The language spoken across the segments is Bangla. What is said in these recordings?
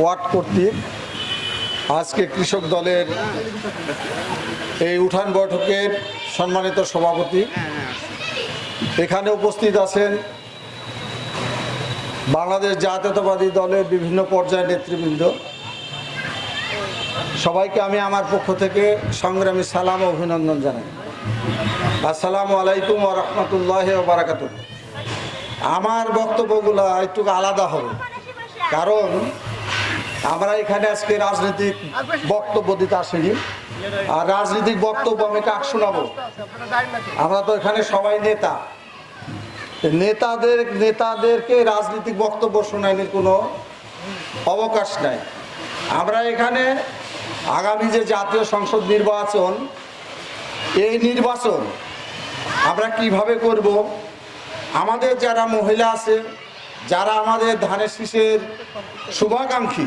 ওয়ার্ড কর্তৃক আজকে কৃষক দলের এই উঠান বৈঠকের সম্মানিত সভাপতি। এখানে উপস্থিত আছেন বাংলাদেশ জাতীয়তাবাদী দলের বিভিন্ন পর্যায়ের নেতৃবৃন্দ। সবাইকে আমি আমার পক্ষ থেকে সংগ্রামী সালাম অভিনন্দন জানাই। আসসালামু আলাইকুম ও রহমতুল্লাহ বারাকাত আমার বক্তব্যগুলো একটু আলাদা হবে। কারণ আমরা এখানে আজকে রাজনৈতিক বক্তব্য দিতে আসিনি। আর রাজনৈতিক বক্তব্য আমি কাক শোনাবো? আমরা তো এখানে সবাই নেতা। নেতাদের নেতাদেরকে রাজনৈতিক বক্তব্য শোনানোর কোনো অবকাশ নাই। আমরা এখানে আগামী যে জাতীয় সংসদ নির্বাচন, এই নির্বাচন আমরা কীভাবে করব? আমাদের যারা মহিলা আছে যারা আমাদের ধানের শীষের শুভাকাঙ্ক্ষী,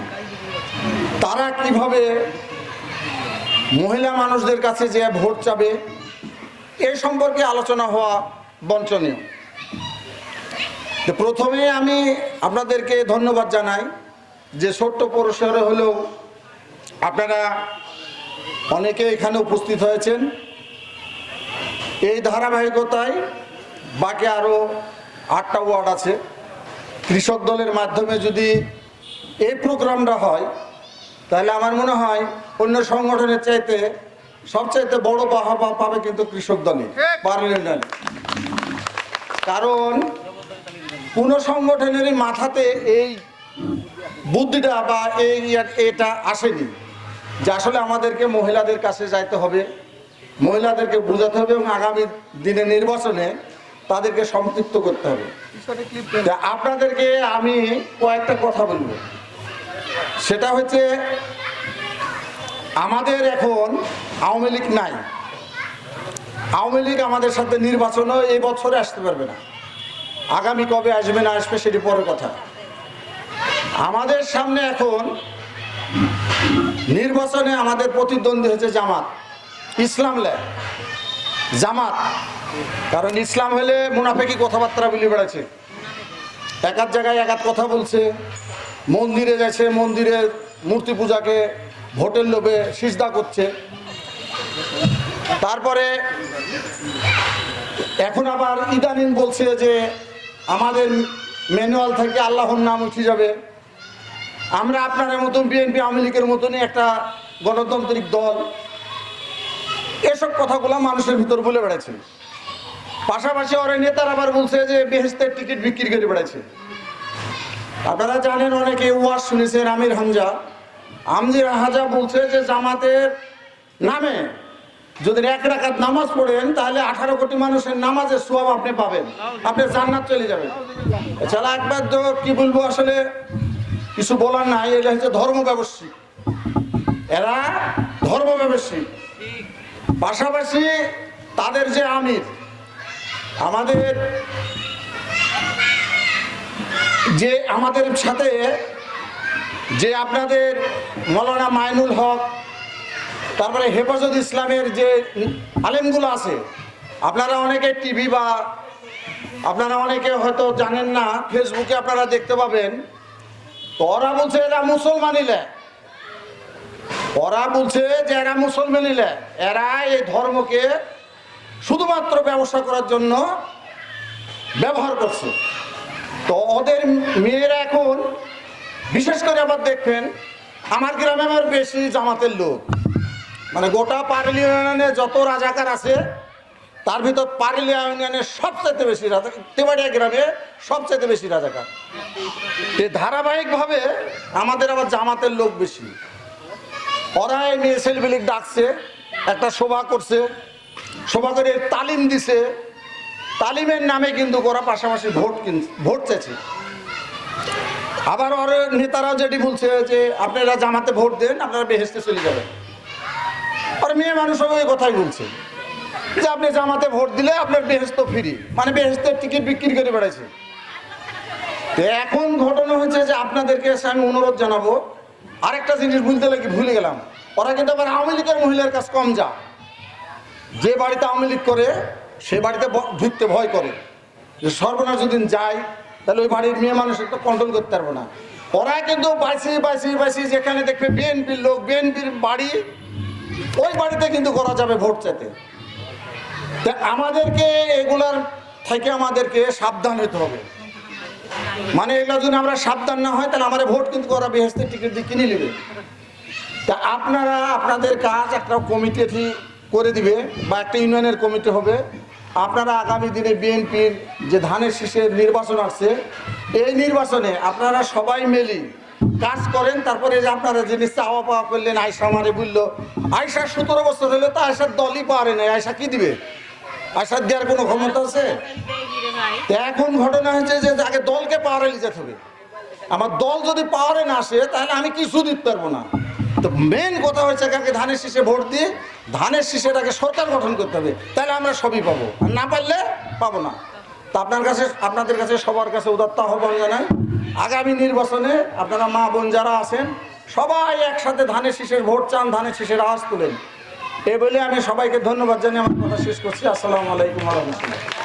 তারা কীভাবে মহিলা মানুষদের কাছে যে ভোট চাবে, এ সম্পর্কে আলোচনা হওয়া বঞ্চনীয়। প্রথমে আমি আপনাদেরকে ধন্যবাদ জানাই যে ছোট্ট পরিসরে হলেও আপনারা অনেকে এখানে উপস্থিত হয়েছেন। এই ধারাবাহিকতায় বাকি আরও আটটা ওয়ার্ড আছে। কৃষক দলের মাধ্যমে যদি এই প্রোগ্রামটা হয়, তাহলে আমার মনে হয় অন্য সংগঠনের চাইতে সবচাইতে বড় বাহবা পাবে কিন্তু কৃষক দলই পার্লামেন্ট কারণ কোন সংগঠনেরই মাথাতে এই বুদ্ধিটা বা এই এটা আসেনি। যে আসলে আমাদেরকে মহিলাদের কাছে যাইতে হবে, মহিলাদেরকে বোঝাতে হবে এবং আগামী দিনে নির্বাচনে তাদেরকে সম্পৃক্ত করতে হবে। আপনাদেরকে আমি কয়েকটা কথা বলব। সেটা হচ্ছে আমাদের এখন আওয়ামী লীগ নাই। আওয়ামী লীগ আমাদের সাথে নির্বাচনও এই বছরে আসতে পারবে না। আগামী কবে আসবে না আসবে সেটি পরের কথা। আমাদের সামনে এখন নির্বাচনে আমাদের প্রতিদ্বন্দ্বী হচ্ছে জামাত। ইসলাম ল্যাব জামাত। কারণ ইসলাম হলে মুনাফেকি কথাবার্তা বলে বেড়াচ্ছে। এক এক জায়গায় এক এক কথা বলছে। মন্দিরে যাচ্ছে, মন্দিরে মূর্তি পূজাকে, ভোটের লোভে সিজদা করছে। তারপরে এখন আবার ইদানিং বলছে যে আমাদের ম্যানুয়াল থেকে আল্লাহর নাম উঠে যাবে। আমরা আপনাদের মতন বিএনপি, আওয়ামী লীগের মতনই একটা গণতান্ত্রিক দল। এসব কথাগুলো মানুষের ভিতর বলে বেড়াচ্ছে। পাশাপাশি ওরা নেতার আবার বলছে যে বেহেস্তের টিকিট বিক্রি করে বেড়াচ্ছে। আপনারা জানেন অনেকে ওয়াজ শুনেছেন আমির হামজা। আমজির হাজা বলছে যে জামাতের নামে যদি এক রাকাত নামাজ পড়েন, তাহলে আঠারো কোটি মানুষের নামাজের সোয়াব আপনি পাবেন। আপনি জান্নাত চলে যাবেন। এছাড়া একবার তো কি বলব আসলে কিছু বলার নাই এটা হচ্ছে ধর্ম ব্যবসায়ী। এরা ধর্ম ব্যবসায়ী। পাশাপাশি তাদের যে আমির আমাদের যে আমাদের সাথে যে আপনাদের মৌলানা মাইনুল হক, তারপরে হেফাজত ইসলামের যে আলেমগুলো আছে, আপনারা অনেকে টিভি বা আপনারা অনেকে হয়তো জানেন না, ফেসবুকে আপনারা দেখতে পাবেন, ওরা বলছে এরা মুসলমানিলে ওরা বলছে যে এরা মুসলমানিলে এরা এই ধর্মকে শুধুমাত্র ব্যবসা করার জন্য ব্যবহার করছে। তো ওদের মেয়েরা এখন, বিশেষ করে আবার দেখবেন, আমার গ্রামে আমার বেশি জামাতের লোক। মানে গোটা পারলি ইউনিয়নে যত রাজাকার আছে, তার ভিতর পারলি ইউনিয়নের সবচাইতে বেশি রাজা তেবাড়িয়া গ্রামে সবচাইতে বেশি রাজাকার। এই ধারাবাহিকভাবে আমাদের আবার জামাতের লোক বেশি। ওরা এই মেয়ে ছেলেবেলিক ডাকছে, একটা শোভা করছে সভা করে তালিম দিছে। তালিমের নামে কিন্তু ওরা পাশাপাশি ভোট ভোট চাইছে আবার ওর নেতারাও যেটি বলছে যে, আপনারা জামাতে ভোট দেন, আপনারা বেহেস্তে চলে যাবেন। আর মেয়ে মানুষ ওই কথাই বলছে। যে আপনি জামাতে ভোট দিলে আপনার বেহেস্ত ফ্রি মানে বেহেস্তের টিকিট বিক্রি করে বেড়াইছে। তো এখন ঘটনা হয়েছে যে আপনাদেরকে আমি অনুরোধ জানাব। আরেকটা জিনিস ভুলতে লাগি, ভুলে গেলাম। ওরা কিন্তু আবার আওয়ামী লীগের মহিলার কাছে কম যা। যে বাড়িতে আওয়ামী লীগ করে, সে বাড়িতে ঢুকতে ভয় করে। যে সর্বনাশ যদি যায়, তাহলে ওই বাড়ির মেয়ে মানুষ তো কন্ট্রোল করতে পারব না। ওরা কিন্তু বাসি বাসি বাসি যেখানে দেখবে বিএনপির লোক বিএনপির বাড়ি, ওই বাড়িতে কিন্তু করা যাবে ভোট চাইতে। তা আমাদেরকে এগুলার থেকে আমাদেরকে সাবধান হতে হবে। মানে এগুলো যদি আমরা সাবধান না হয়, তাহলে আমাদের ভোট কিন্তু ওরা বেহেস্তের টিকিট দিয়ে কিনে নেবে। তা আপনারা, আপনাদের কাজ, একটা কমিটি করে দিবে বা একটা ইউনিয়নের কমিটি হবে। আপনারা আগামী দিনে বিএনপির যে ধানের শীষের নির্বাচন আসছে, এই নির্বাচনে আপনারা সবাই মিলি কাজ করেন, তারপরে যে আপনারা জিনিস চাওয়া পাওয়া করলেন আয়সা মানে বলল আয়সা সতেরো বছর হলে তো আয়সার দলই পারে না আয়সা কি দিবে? আয়সার দেওয়ার কোনো ক্ষমতা আছে? এখন ঘটনা হয়েছে যে আগে দলকে পাওয়ারে যেতে হবে। আমার দল যদি পাওয়ারে না আসে, তাহলে আমি কিছু দিতে পারব না। তো মেন কথা হচ্ছে কাকে ধানের শীষে ভোট দিয়ে ধানের শীষেটাকে সরকার গঠন করতে হবে। তাহলে আমরা সবই পাবো। আর না পারলে পাবো না। তা আপনার কাছে, আপনাদের কাছে, সবার কাছে উদাত্ত আহ্বান জানাই। আগামী নির্বাচনে আপনারা মা বোন যারা আছেন, সবাই একসাথে ধানের শীষের ভোট চান, ধানের শীষের আওয়াজ তুলেন। এ বলে আমি সবাইকে ধন্যবাদ জানিয়ে আমার কথা শেষ করছি। আসসালামু আলাইকুম রহমতুল্লাহ।